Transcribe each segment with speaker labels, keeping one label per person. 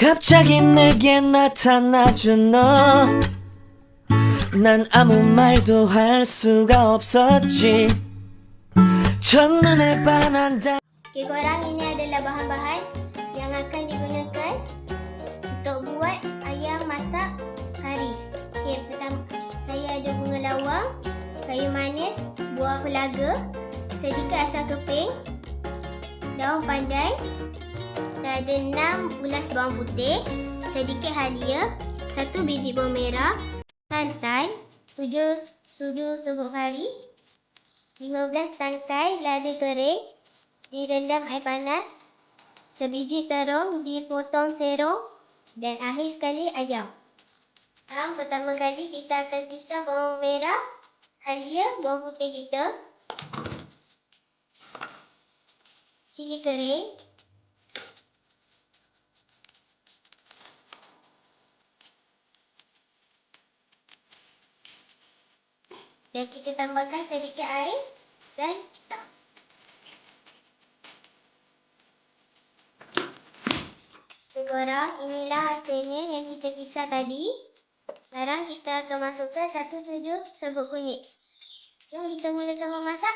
Speaker 1: 갑자기 내게 나타나준 너. 난 아무 말도 할 수가 없었지. 첫눈에 반한다.
Speaker 2: Okey, korang ini adalah bahan-bahan yang akan digunakan untuk buat ayam masak kari. Okey, pertama saya ada bunga lawang, kayu manis, buah pelaga, sedikit asam keping, daun pandan, saya ada 6 ulas bawang putih, sedikit halia, satu biji bawang merah, santan, 7 sudu serbuk kari, 15 tangkai lada kering, direndam air panas, sebiji terung dipotong serong dan akhir sekali ayam. Sekarang pertama kali kita akan pisah bawang merah, halia, bawang putih kita, cili kering, dan kita tambahkan sedikit air dan hitam. Sekarang inilah hasilnya yang kita kisah tadi. Sekarang kita akan masukkan satu sudu serbuk kunyit. Jom kita mulakan memasak.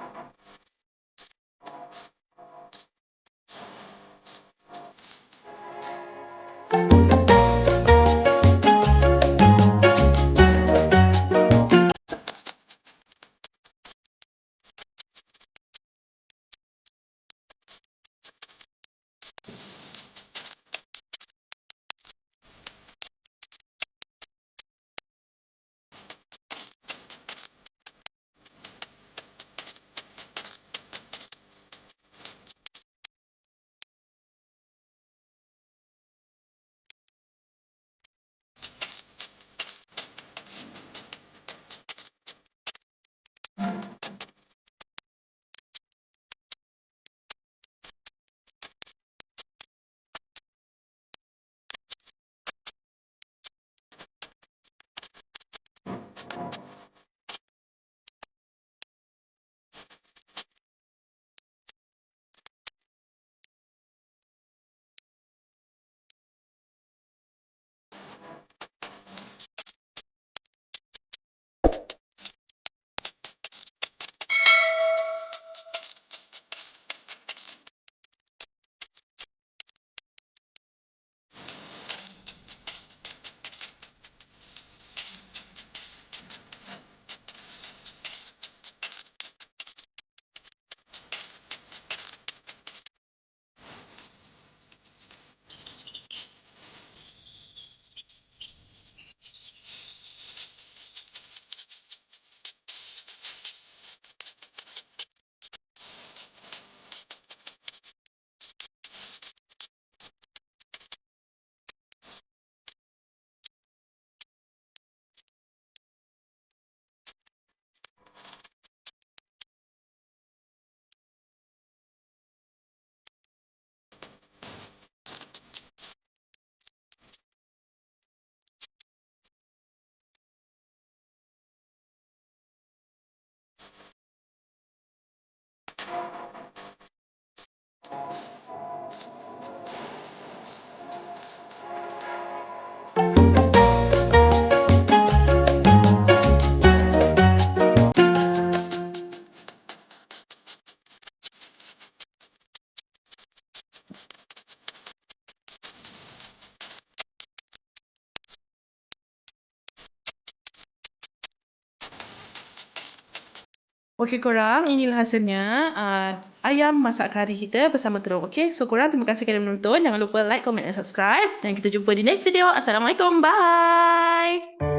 Speaker 3: Okey korang, inilah hasilnya uh, ayam masak kari kita bersama terung. Okey, so korang terima kasih kerana menonton. Jangan lupa like, comment dan subscribe. Dan kita jumpa di next video. Assalamualaikum. Bye.